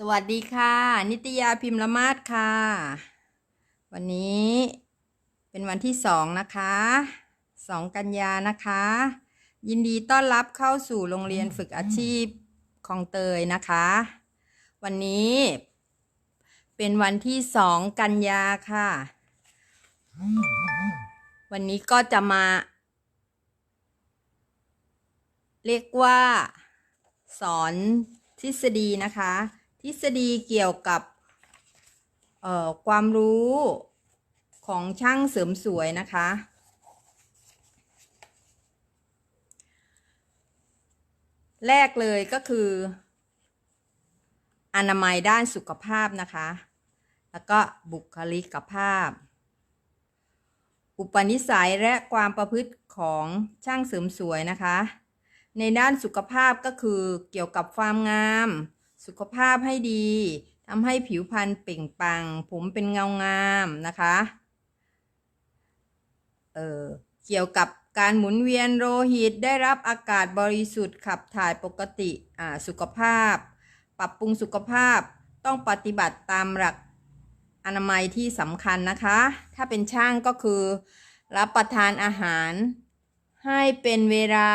สวัสดีค่ะ นิตยาพิมพ์ละมาศค่ะ วันนี้เป็นวันที่สองนะคะสองกันยานะคะ ยินดีต้อนรับเข้าสู่โรงเรียนฝึกอาชีพคลองเตยนะคะ วันนี้เป็นวันที่สองกันยาค่ะ วันนี้ก็จะมา เรียกว่า สอนทฤษฎีนะคะ ทฤษฎีเกี่ยวกับความรู้ของช่างเสริมสวยนะคะ แรกเลยก็คือ อนามัยด้านสุขภาพนะคะ แล้วก็บุคลิกภาพ อุปนิสัยและความประพฤติของช่างเสริมสวยนะคะ ในด้านสุขภาพก็คือเกี่ยวกับความงาม สุขภาพให้ดีทำให้ผิวพรรณเปล่งปลัง ผมเป็นเงางามนะคะ เออเกี่ยวกับการหมุนเวียนโลหิตได้รับอากาศบริสุทธิ์ขับถ่ายปกติอ่าสุขภาพ ปรับปรุงสุขภาพต้องปฏิบัติตามหลักอนามัยที่สำคัญนะคะ ถ้าเป็นช่างก็คือ รับประทานอาหารให้เป็นเวลา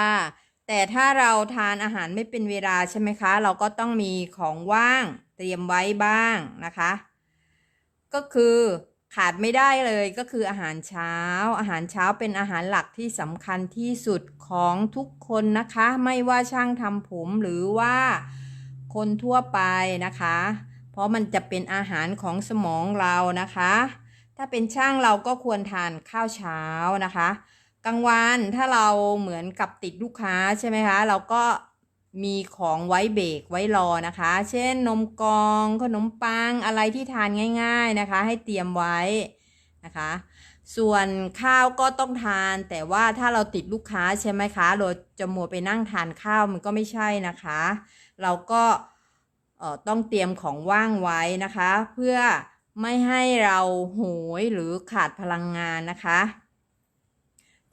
แต่ถ้าเราทานอาหารไม่เป็นเวลาใช่ไหมคะ เราก็ต้องมีของว่างเตรียมไว้บ้างนะคะ ก็คือขาดไม่ได้เลยก็คืออาหารเช้า อาหารเช้าเป็นอาหารหลักที่สำคัญที่สุดของทุกคนนะคะ ไม่ว่าช่างทำผมหรือว่าคนทั่วไปนะคะ เพราะมันจะเป็นอาหารของสมองเรานะคะ ถ้าเป็นช่างเราก็ควรทานข้าวเช้านะคะ กลางวันถ้าเราเหมือนกับติดลูกค้าใช่ไหมคะ เราก็มีของไว้เบรกไว้รอนะคะ เช่นนมกองขนมปังอะไรที่ทานง่ายๆนะคะ ให้เตรียมไว้นะคะ ส่วนข้าวก็ต้องทาน แต่ว่าถ้าเราติดลูกค้าใช่ไหมคะ เราจะมัวไปนั่งทานข้าวมันก็ไม่ใช่นะคะ เราก็ต้องเตรียมของว่างไว้นะคะ เพื่อไม่ให้เราโหยหรือขาดพลังงานนะคะ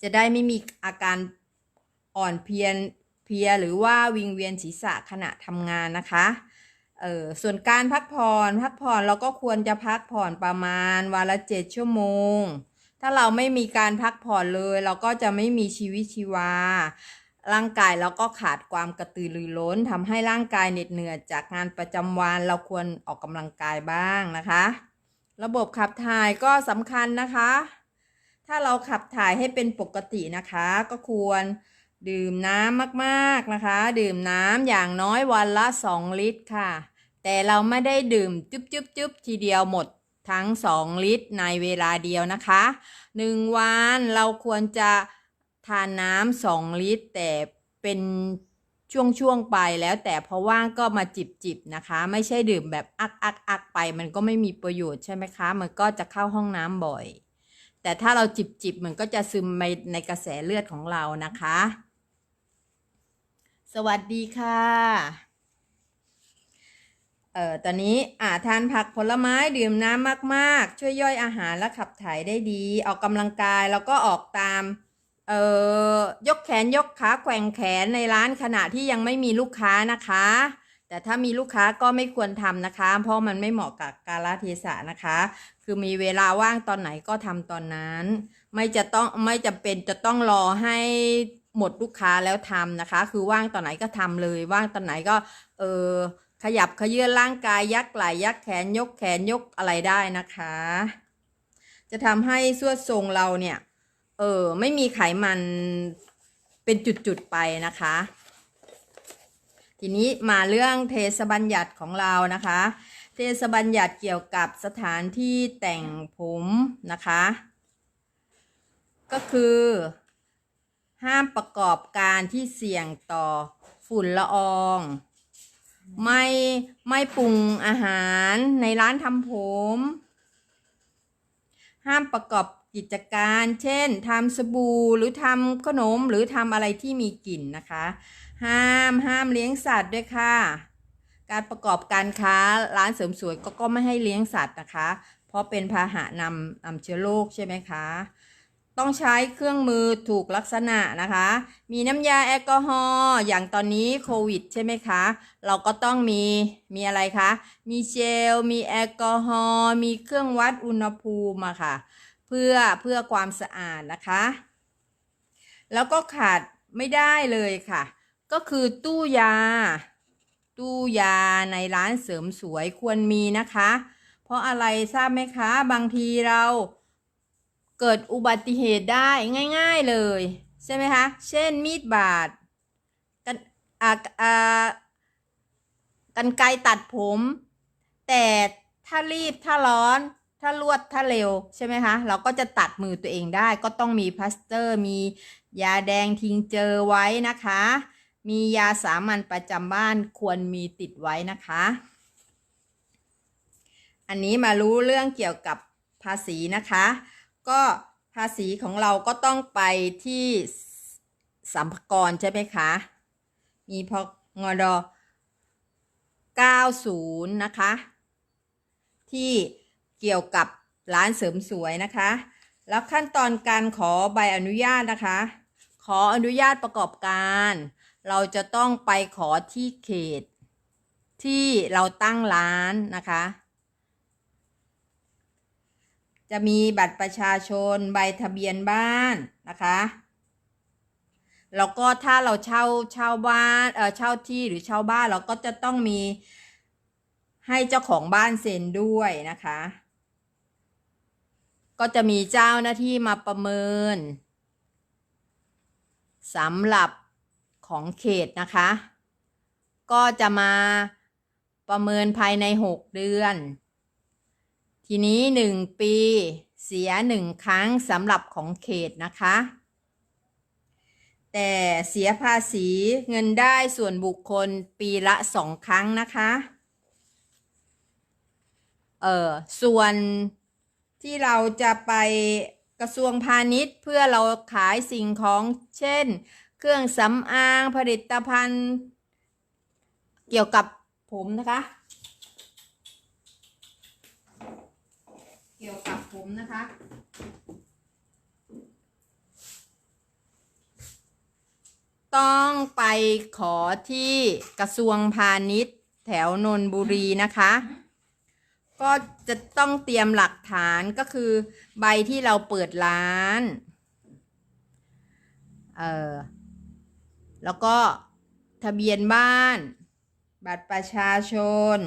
จะได้ไม่มีอาการอ่อนเพลียเพลียหรือว่าวิงเวียนศีรษะขณะทำงานนะคะเออส่วนการพักผ่อนพักผ่อนเราก็ควรจะพักผ่อนประมาณวันละเจ็ดชั่วโมง ถ้าเราไม่มีการพักผ่อนเลย เราก็จะไม่มีชีวิตชีวา ร่างกายเราก็ขาดความกระตือรือร้นทำให้ร่างกายเหน็ดเหนื่อยจากงานประจำวันเราควรออกกำลังกายบ้างนะคะ ระบบขับถ่ายก็สำคัญนะคะ ถ้าเราขับถ่ายให้เป็นปกตินะคะ ก็ควรดื่มน้ำมากๆนะคะ ดื่มน้ำอย่างน้อยวันละ 2 ลิตรค่ะ แต่เราไม่ได้ดื่มจุ๊บจุ๊บจุ๊บทีเดียวหมดทั้ง 2 ลิตรในเวลาเดียวนะคะ 1 วันเราควรจะทานน้ำ2ลิตร แต่เป็นช่วงๆไปแล้วแต่พอว่างก็มาจิบจิบๆนะคะ ไม่ใช่ดื่มแบบอักอักอักไป มันก็ไม่มีประโยชน์ใช่ไหมคะ มันก็จะเข้าห้องน้ำบ่อย แต่ถ้าเราจิบจิบมันก็จะซึมไปในกระแสเลือดของเรานะคะ สวัสดีค่ะ เอ่อ ตอนนี้อ่าทานผักผลไม้ดื่มน้ำมากๆ ช่วยย่อยอาหารและขับถ่ายได้ดี ออกกำลังกายแล้วก็ออกตาม เอ่อยกแขนยกขาแกว่งแขนในร้านขณะที่ยังไม่มีลูกค้านะคะ แต่ถ้ามีลูกค้าก็ไม่ควรทำนะคะ เพราะมันไม่เหมาะกับกาลเทศะนะคะ คือมีเวลาว่างตอนไหนก็ทำตอนนั้น ไม่จะต้องไม่จำเป็นจะต้องรอให้หมดลูกค้าแล้วทำนะคะ คือว่างตอนไหนก็ทำเลย ว่างตอนไหนก็เออขยับขยื่นร่างกายยักไหล่ยักแขนยกแขนยกอะไรได้นะคะ จะทำให้สวดทรงเราเนี่ยเออไม่มีไขมันเป็นจุดๆไปนะคะ ทีนี้มาเรื่องเทศบัญญัติของเรานะคะ เทศบัญญัติเกี่ยวกับสถานที่แต่งผมนะคะ ก็คือ ห้ามประกอบการที่เสี่ยงต่อฝุ่นละออง ไม่ไม่ปรุงอาหารในร้านทำผม ห้ามประกอบกิจการ เช่นทำสบู่หรือทำขนมหรือทำอะไรที่มีกลิ่นนะคะ ห้ามห้ามเลี้ยงสัตว์ด้วยค่ะ การประกอบการค้าร้านเสริมสวยก็ก็ไม่ให้เลี้ยงสัตว์นะคะ เพราะเป็นพาหะนำนำเชื้อโรคใช่ไหมคะ ต้องใช้เครื่องมือถูกลักษณะนะคะ มีน้ำยาแอลกอฮอล์อย่างตอนนี้โควิดใช่ไหมคะ เราก็ต้องมีมีอะไรคะ มีเจล มีแอลกอฮอล์มีเครื่องวัดอุณหภูมิอะค่ะ เพื่อเพื่อความสะอาดนะคะ แล้วก็ขาดไม่ได้เลยค่ะ ก็คือตู้ยา ตู้ยาในร้านเสริมสวยควรมีนะคะ เพราะอะไรทราบไหมคะ บางทีเราเกิดอุบัติเหตุได้ง่าย ๆเลย ใช่ไหมคะ เช่นมีดบาดกันอ่าอ่ากันไกตัดผม แต่ถ้ารีบถ้าร้อนถ้ารวดถ้าเร็วใช่ไหมคะเราก็จะตัดมือตัวเองได้ก็ต้องมีพลาสเตอร์มียาแดงทิ้งเจอไว้นะคะ มียาสามัญประจำบ้านควรมีติดไว้นะคะ อันนี้มารู้เรื่องเกี่ยวกับภาษีนะคะ ก็ภาษีของเราก็ต้องไปที่สัมภากรใช่ไหมคะ มีพงด90 นะคะ ที่เกี่ยวกับร้านเสริมสวยนะคะ แล้วขั้นตอนการขอใบอนุญาตนะคะ ขออนุญาตประกอบการ เราจะต้องไปขอที่เขต ที่เราตั้งร้านนะคะ จะมีบัตรประชาชนใบทะเบียนบ้านนะคะแล้วก็ถ้าเราเช่าเช่าบ้านเออเช่าที่หรือเช่าบ้านเราก็จะต้องมีให้เจ้าของบ้านเซ็นด้วยนะคะ ก็จะมีเจ้าหน้าที่มาประเมินสำหรับ ของเขตนะคะ ก็จะมาประเมินภายใน 6 เดือน ทีนี้หนึ่งปีเสียหนึ่งครั้งสำหรับของเขตนะคะ แต่เสียภาษีเงินได้ส่วนบุคคลปีละสองครั้งนะคะ เออส่วนที่เราจะไปกระทรวงพาณิชย์เพื่อเราขายสิ่งของเช่น เครื่องสำอางผลิตภัณฑ์ เกี่ยวกับผมนะคะ เกี่ยวกับผมนะคะ ต้องไปขอที่กระทรวงพาณิชย์แถวนนบุรีนะคะ ก็จะต้องเตรียมหลักฐานก็คือใบที่เราเปิดร้าน เออ แล้วก็ทะเบียนบ้าน บัตรประชาชน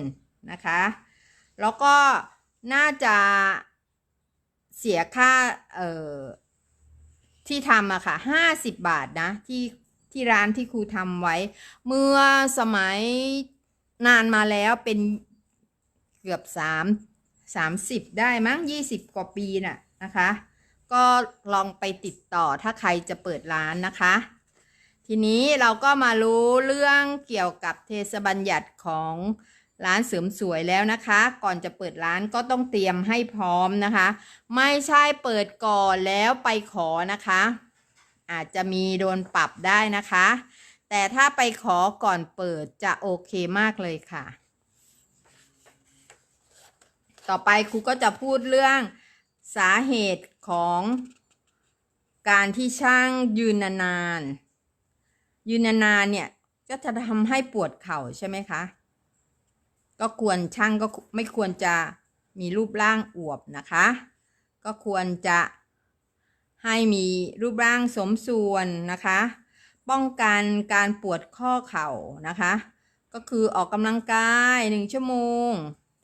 นะคะ แล้วก็น่าจะเสียค่าเอ่อที่ทำอะค่ะห้าสิบบาทนะที่ที่ร้านที่ครูทำไว้ เมื่อสมัยนานมาแล้วเป็นเกือบสามสามสิบได้มั้งยี่สิบกว่าปีน่ะนะคะ ก็ลองไปติดต่อถ้าใครจะเปิดร้านนะคะ ทีนี้เราก็มารู้เรื่องเกี่ยวกับเทศบัญญัติของร้านเสริมสวยแล้วนะคะ ก่อนจะเปิดร้านก็ต้องเตรียมให้พร้อมนะคะ ไม่ใช่เปิดก่อนแล้วไปขอนะคะ อาจจะมีโดนปรับได้นะคะ แต่ถ้าไปขอก่อนเปิดจะโอเคมากเลยค่ะ ต่อไปครูก็จะพูดเรื่องสาเหตุของการที่ช่างยืนนานๆ ยืนนานๆเนี่ยก็จะทำให้ปวดเข่าใช่ไหมคะ ก็ควรช่างก็ไม่ควรจะมีรูปร่างอวบนะคะ ก็ควรจะให้มีรูปร่างสมส่วนนะคะ ป้องกันการปวดข้อเข่านะคะ ก็คือออกกำลังกายหนึ่งชั่วโมง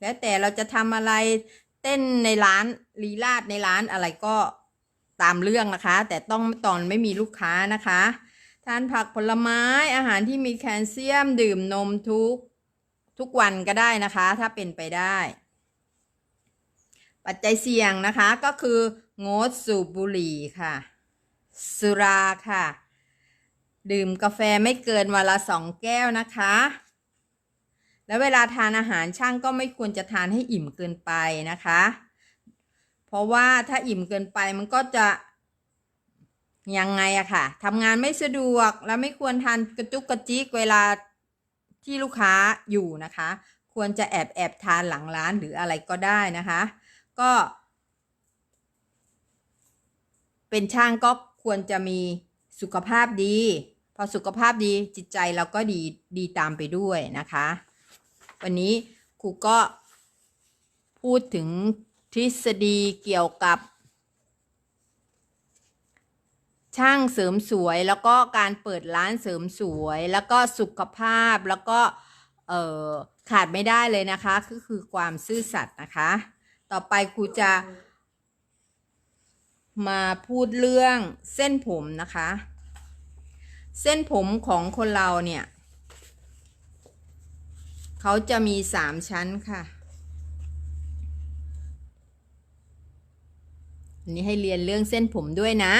แล้วแต่เราจะทำอะไรเต้นในร้านลีลาดในร้านอะไรก็ตามเรื่องนะคะ แต่ต้องตอนไม่มีลูกค้านะคะานผักผลไม้อาหารที่มีแคลเซียมดื่มนมทุก ทุกวันก็ได้นะคะ ถ้าเป็นไปได้ ปัจจัยเสี่ยงนะคะก็คืองดสูบบุหรี่ค่ะ สุราค่ะ ดื่มกาแฟไม่เกินวันละสองแก้วนะคะ แล้วเวลาทานอาหารช่างก็ไม่ควรจะทานให้อิ่มเกินไปนะคะ เพราะว่าถ้าอิ่มเกินไปมันก็จะ ยังไงอะค่ะทำงานไม่สะดวกแล้วไม่ควรทานกระจุกกระจิกเวลาที่ลูกค้าอยู่นะคะ ควรจะแอบแอบทานหลังร้านหรืออะไรก็ได้นะคะ ก็ เป็นช่างก็ควรจะมีสุขภาพดี พอสุขภาพดีจิตใจเราก็ดีดีตามไปด้วยนะคะ วันนี้ครูก็พูดถึงทฤษฎีเกี่ยวกับ ช่างเสริมสวยแล้วก็การเปิดร้านเสริมสวย แล้วก็สุขภาพแล้วก็เออขาดไม่ได้เลยนะคะก็คือความซื่อสัตย์นะคะ ต่อไปครูจะ มาพูดเรื่องเส้นผมนะคะ เส้นผมของคนเราเนี่ยเขาจะมีสามชั้นค่ะันนี้ให้เรียนเรื่องเส้นผมด้วยนะ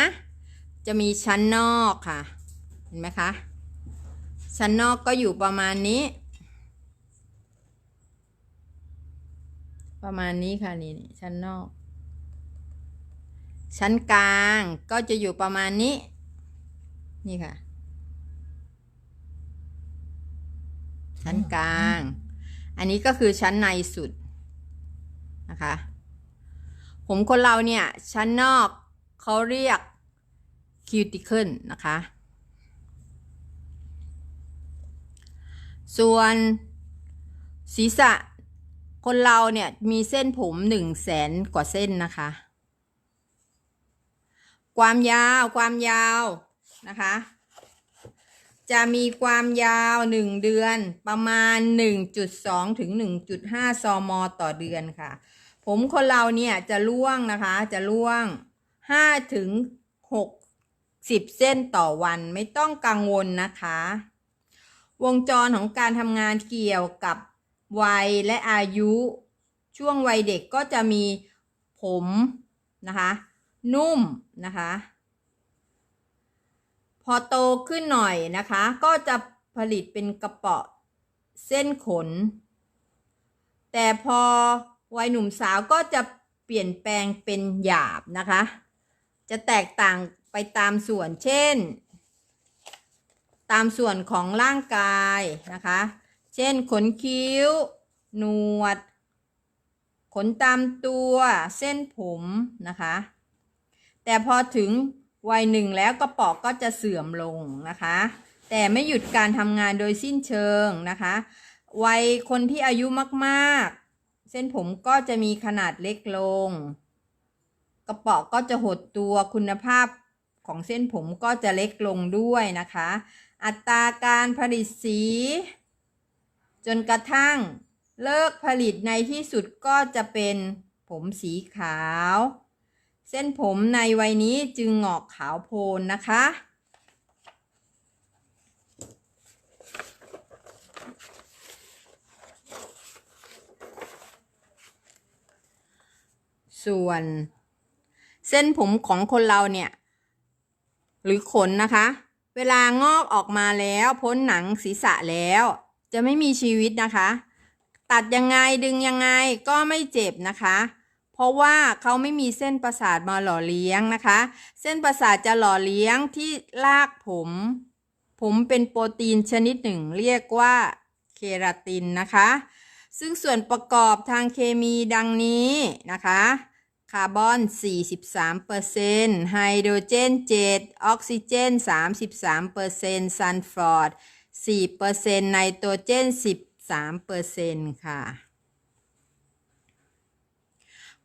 จะมีชั้นนอกค่ะ เห็นไหมคะ ชั้นนอกก็อยู่ประมาณนี้ ประมาณนี้ค่ะนี่ชั้นนอก ชั้นกลางก็จะอยู่ประมาณนี้ นี่ค่ะ ชั้นกลาง อันนี้ก็คือชั้นในสุดนะคะ ผมคนเราเนี่ย ชั้นนอกเขาเรียก cuticle นะคะ ส่วนศีรษะคนเราเนี่ยมีเส้นผมหนึ่งแสนกว่าเส้นนะคะ ความยาวความยาวนะคะ จะมีความยาวหนึ่งเดือนประมาณ 1.2 ถึง 1.5 ซม ต่อเดือนค่ะ ผมคนเราเนี่ยจะล่วงนะคะจะล่วง 5 ถึง 60เส้นต่อวันไม่ต้องกังวลนะคะ วงจรของการทำงานเกี่ยวกับวัยและอายุ ช่วงวัยเด็กก็จะมีผมนะคะ นุ่มนะคะ พอโตขึ้นหน่อยนะคะ ก็จะผลิตเป็นกระเป๋อเส้นขน แต่พอวัยหนุ่มสาวก็จะเปลี่ยนแปลงเป็นหยาบนะคะ จะแตกต่าง ไปตามส่วนเช่น ตามส่วนของร่างกายนะคะ เช่นขนคิ้ว หนวด ขนตามตัวเส้นผมนะคะ แต่พอถึงวัยหนึ่งแล้วกระป๋อก็จะเสื่อมลงนะคะ แต่ไม่หยุดการทำงานโดยสิ้นเชิงนะคะ วัยคนที่อายุมากๆ เส้นผมก็จะมีขนาดเล็กลง กระป๋อก็จะหดตัวคุณภาพ ของเส้นผมก็จะเล็กลงด้วยนะคะ อัตราการผลิตสี จนกระทั่งเลิกผลิตในที่สุดก็จะเป็นผมสีขาว เส้นผมในวัยนี้จึงหงอกขาวโพลนนะคะส่วน เส้นผมของคนเราเนี่ย หรือขนนะคะ เวลางอกออกมาแล้วพ้นหนังศีรษะแล้ว จะไม่มีชีวิตนะคะ ตัดยังไงดึงยังไงก็ไม่เจ็บนะคะ เพราะว่าเขาไม่มีเส้นประสาทมาหล่อเลี้ยงนะคะ เส้นประสาทจะหล่อเลี้ยงที่รากผม ผมเป็นโปรตีนชนิดหนึ่ง เรียกว่าเคราตินนะคะ ซึ่งส่วนประกอบทางเคมีดังนี้นะคะ คาร์บอน 43%ไฮโดรเจน 7 ออกซิเจน 33%ซัลฟอร์ด4%ไนโตรเจน 13%ค่ะ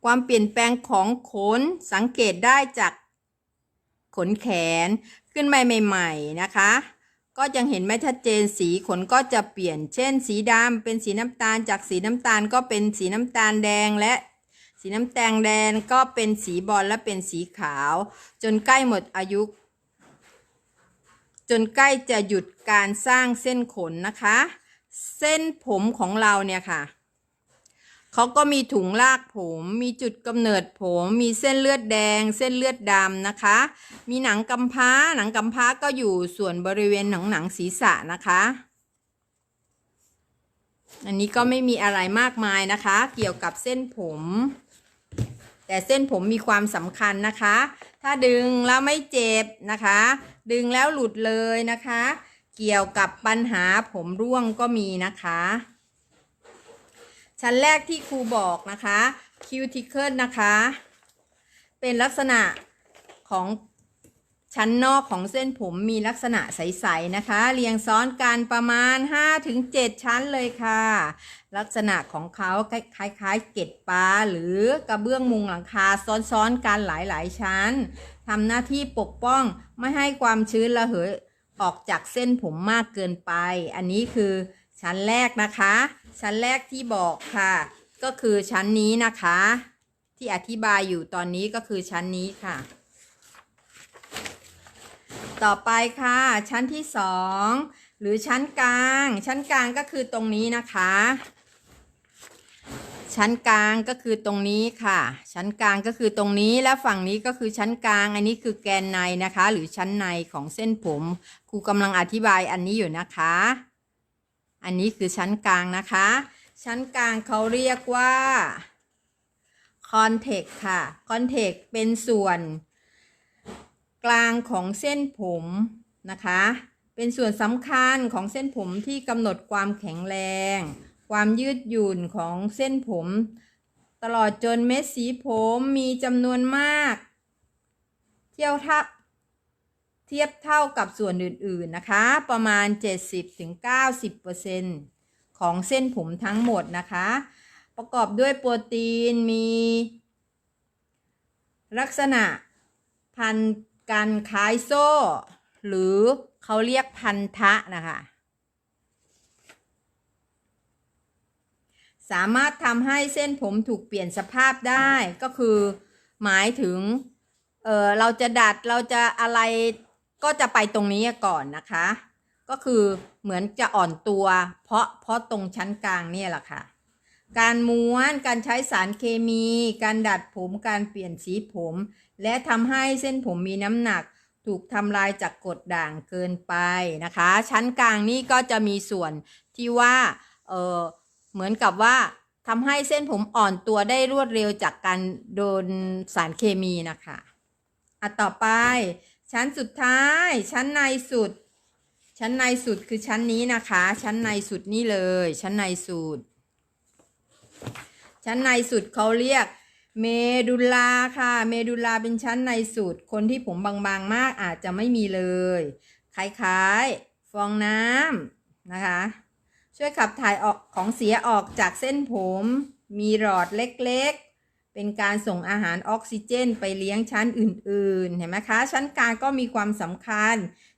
ความเปลี่ยนแปลงของขนสังเกตได้จากขนแขนขึ้นมาใหม่ ๆ นะคะ ก็ยังเห็นไม่ชัดเจนสีขนก็จะเปลี่ยน เช่น สีดำเป็นสีน้ำตาลจากสีน้ำตาลก็เป็นสีน้ำตาลแดงและ สีน้ำแดงแดงก็เป็นสีบอลและเป็นสีขาว จนใกล้หมดอายุ จนใกล้จะหยุดการสร้างเส้นขนนะคะ เส้นผมของเราเนี่ยค่ะเขาก็มีถุงลากผม มีจุดกำเนิดผม มีเส้นเลือดแดง เส้นเลือดดำนะคะ มีหนังกำพร้า หนังกำพร้าก็อยู่ส่วนบริเวณหนังหนังศีรษะนะคะ อันนี้ก็ไม่มีอะไรมากมายนะคะ เกี่ยวกับเส้นผม แต่เส้นผมมีความสำคัญนะคะ ถ้าดึงแล้วไม่เจ็บนะคะ ดึงแล้วหลุดเลยนะคะ เกี่ยวกับปัญหาผมร่วงก็มีนะคะ ชั้นแรกที่ครูบอกนะคะ cuticle นะคะ เป็นลักษณะของ ชั้นนอกของเส้นผมมีลักษณะใส ๆ นะคะ เรียงซ้อนกันประมาณ 5-7 ชั้นเลยค่ะ ลักษณะของเขาคล้ายๆ เกล็ดปลาหรือกระเบื้องมุงหลังคาซ้อนๆกันหลายๆ ชั้นทำหน้าที่ปกป้องไม่ให้ความชื้นระเหยออกจากเส้นผมมากเกินไป อันนี้คือชั้นแรกนะคะ ชั้นแรกที่บอกค่ะ ก็คือชั้นนี้นะคะ ที่อธิบายอยู่ตอนนี้ก็คือชั้นนี้ค่ะ ต่อไปค่ะ ชั้นที่สองหรือชั้นกลาง ชั้นกลางก็คือตรงนี้นะคะ ชั้นกลางก็คือตรงนี้ค่ะ ชั้นกลางก็คือตรงนี้และฝั่งนี้ก็คือชั้นกลาง อันนี้คือแกนในนะคะ หรือชั้นในของเส้นผมครูกำลังอธิบายอันนี้อยู่นะคะ อันนี้คือชั้นกลางนะคะ ชั้นกลางเขาเรียกว่าคอนเทกค่ะคอนเทกเป็นส่วน กลางของเส้นผมนะคะ เป็นส่วนสำคัญของเส้นผมที่กำหนดความแข็งแรง ความยืดหยุ่นของเส้นผม ตลอดจนเม็ดสีผมมีจำนวนมาก เที่ยวทับเทียบเท่ากับส่วนอื่น ๆ นะคะ ประมาณ 70-90%ของเส้นผมทั้งหมดนะคะ ประกอบด้วยโปรตีนมี ลักษณะพัน กันคล้ายโซ่ หรือเขาเรียกพันธะนะคะ สามารถทำให้เส้นผมถูกเปลี่ยนสภาพได้ก็คือหมายถึง เออเราจะดัดเราจะอะไรก็จะไปตรงนี้ก่อนนะคะ ก็คือเหมือนจะอ่อนตัว เพราะเพราะตรงชั้นกลางเนี่ยแหละค่ะการม้วน การใช้สารเคมี การดัดผม การเปลี่ยนสีผม และทำให้เส้นผมมีน้ำหนักถูกทำลายจากกดด่างเกินไปนะคะ ชั้นกลางนี่ก็จะมีส่วนที่ว่าเออเหมือนกับว่าทำให้เส้นผมอ่อนตัวได้รวดเร็วจากการโดนสารเคมีนะคะอะต่อไป ชั้นสุดท้าย ชั้นในสุด ชั้นในสุดคือชั้นนี้นะคะ ชั้นในสุดนี่เลย ชั้นในสุด ชั้นในสุดเขาเรียก เมดุลาค่ะ เมดุลลาเป็นชั้นในสุด คนที่ผมบางๆมากอาจจะไม่มีเลย คล้ายๆ ฟองน้ำนะคะ ช่วยขับถ่ายออกของเสียออกจากเส้นผม มีหลอดเล็กๆ เป็นการส่งอาหารออกซิเจนไปเลี้ยงชั้นอื่นๆ เห็นไหมคะ ชั้นกลางก็มีความสำคัญ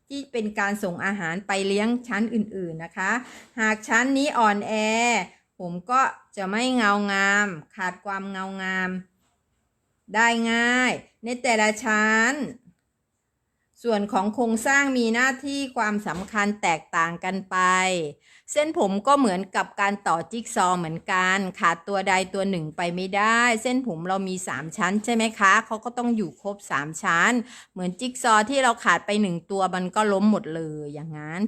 ที่เป็นการส่งอาหารไปเลี้ยงชั้นอื่นๆนะคะ หากชั้นนี้อ่อนแอ ผมก็จะไม่เงางาม ขาดความเงางาม ได้ง่าย ในแต่ละชั้น ส่วนของโครงสร้างมีหน้าที่ความสำคัญแตกต่างกันไป เส้นผมก็เหมือนกับการต่อจิ๊กซอเหมือนกัน ขาดตัวใดตัวหนึ่งไปไม่ได้ เส้นผมเรามี 3 ชั้นใช่ไหมคะ เขาก็ต้องอยู่ครบ 3 ชั้น เหมือนจิ๊กซอที่เราขาดไปหนึ่งตัวมันก็ล้มหมดเลยอย่างนั้น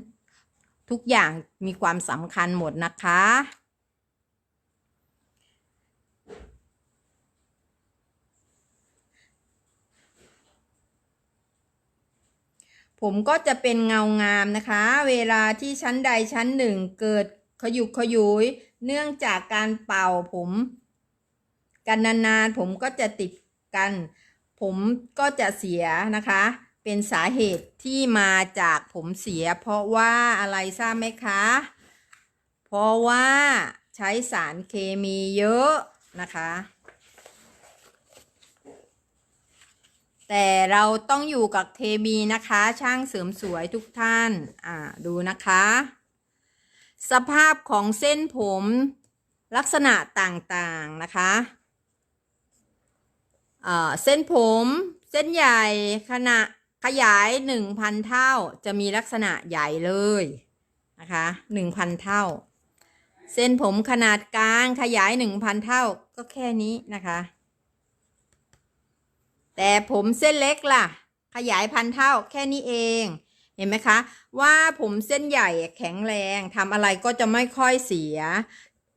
ทุกอย่างมีความสำคัญหมดนะคะ ผมก็จะเป็นเงางามนะคะ เวลาที่ชั้นใดชั้นหนึ่งเกิดขยุกขยุย เนื่องจากการเป่าผม กันนานๆผมก็จะติดกัน ผมก็จะเสียนะคะ เป็นสาเหตุที่มาจากผมเสีย เพราะว่าอะไรทราบไหมคะ เพราะว่าใช้สารเคมีเยอะนะคะ แต่เราต้องอยู่กับเคมีนะคะ ช่างเสริมสวยทุกท่าน อ่า ดูนะคะ สภาพของเส้นผมลักษณะต่างๆนะคะอ่าเส้นผมเส้นใหญ่ขณะขยาย 1,000 เท่าจะมีลักษณะใหญ่เลยนะคะ1,000 เท่า เส้นผมขนาดกลางขยาย 1,000 เท่าก็แค่นี้นะคะ แต่ผมเส้นเล็กล่ะ ขยายพันเท่าแค่นี้เอง เห็นไหมคะ ว่าผมเส้นใหญ่แข็งแรงทำอะไรก็จะไม่ค่อยเสีย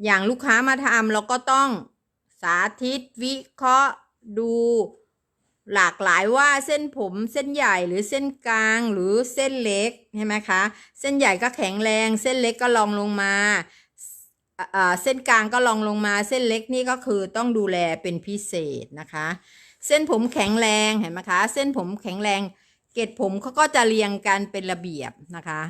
อย่างลูกค้ามาทำเราก็ต้องสาธิตวิเคราะห์ดู หลากหลายว่าเส้นผมเส้นใหญ่หรือเส้นกลางหรือเส้นเล็กใช่ไหมคะ เส้นใหญ่ก็แข็งแรง เส้นเล็กก็ลองลงมาเส้นกลางก็ลองลงมาเส้นเล็กนี่ก็คือต้องดูแลเป็นพิเศษนะคะ เส้นผมแข็งแรงเห็นไหมคะ เส้นผมแข็งแรง เกล็ดผมเขาก็จะเรียงกันเป็นระเบียบนะคะ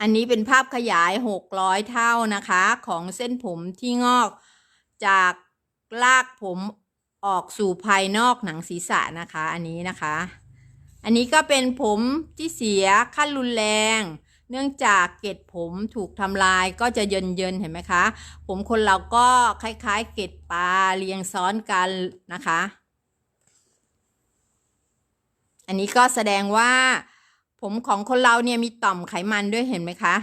อันนี้เป็นภาพขยาย 600 เท่านะคะ ของเส้นผมที่งอกจากลากผมออกสู่ภายนอกหนังศีรษะนะคะ อันนี้นะคะ อันนี้ก็เป็นผมที่เสียขั้นรุนแรง เนื่องจากเกล็ดผมถูกทำลายก็จะเยินเยินเห็นไหมคะ ผมคนเราก็คล้ายๆ เกล็ดปลาเรียงซ้อนกันนะคะ อันนี้ก็แสดงว่า ผมของคนเราเนี่ยมีต่อมไขมันด้วยเห็นไหมคะ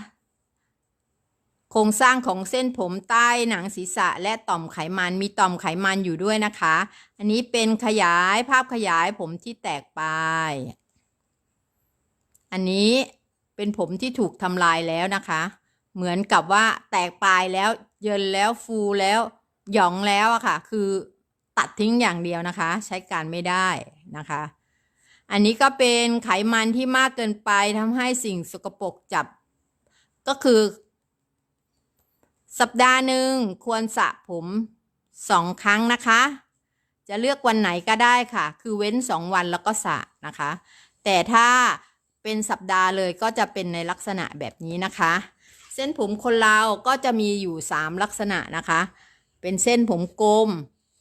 โครงสร้างของเส้นผมใต้หนังศีรษะและต่อมไขมันมีต่อมไขมันอยู่ด้วยนะคะ อันนี้เป็นขยายภาพขยายผมที่แตกไป อันนี้ เป็นผมที่ถูกทำลายแล้วนะคะ เหมือนกับว่าแตกปลายแล้วเยินแล้วฟูแล้วหยองแล้วอะค่ะ คือตัดทิ้งอย่างเดียวนะคะ ใช้การไม่ได้นะคะ อันนี้ก็เป็นไขมันที่มากเกินไปทำให้สิ่งสกปรกจับ ก็คือ สัปดาห์หนึ่งควรสระผมสองครั้งนะคะ จะเลือกวันไหนก็ได้ค่ะ คือเว้นสองวันแล้วก็สระนะคะ แต่ถ้า เป็นสัปดาห์เลยก็จะเป็นในลักษณะแบบนี้นะคะ เส้นผมคนเราก็จะมีอยู่สามลักษณะนะคะ เป็นเส้นผมกลม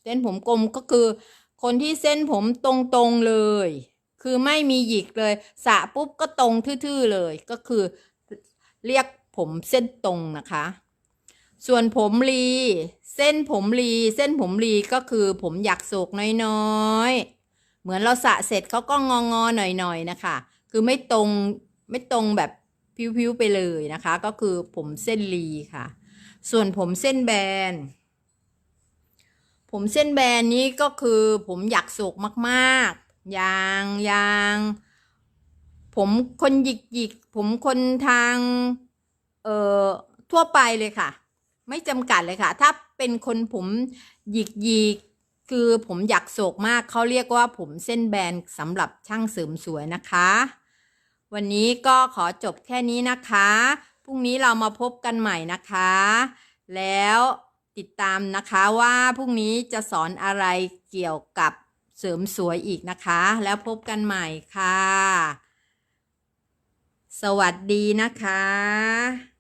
เส้นผมกลมก็คือ คนที่เส้นผมตรงๆเลย คือไม่มีหยิกเลยสระปุ๊บก็ตรงทื่อๆเลยก็คือเรียกผมเส้นตรงนะคะ ส่วนผมรี เส้นผมรี เส้นผมรีก็คือผมอยากโศกน้อยๆ เหมือนเราสระเสร็จเขาก็งองอๆหน่อยๆนะคะ คือไม่ตรงไม่ตรงแบบพิ้วๆไปเลยนะคะ ก็คือผมเส้นรีค่ะ ส่วนผมเส้นแบน ผมเส้นแบนนี้ก็คือผมอยากโศกมากๆยางยางผมคนหยิกหยิกผมคนทางเอ่อทั่วไปเลยค่ะ ไม่จำกัดเลยค่ะ ถ้าเป็นคนผมหยิกหยิกคือผมอยากโศกมากเขาเรียกว่าผมเส้นแบนสำหรับช่างเสริมสวยนะคะ วันนี้ก็ขอจบแค่นี้นะคะ พรุ่งนี้เรามาพบกันใหม่นะคะ แล้วติดตามนะคะว่าพรุ่งนี้จะสอนอะไรเกี่ยวกับเสริมสวยอีกนะคะ แล้วพบกันใหม่ค่ะ สวัสดีนะคะ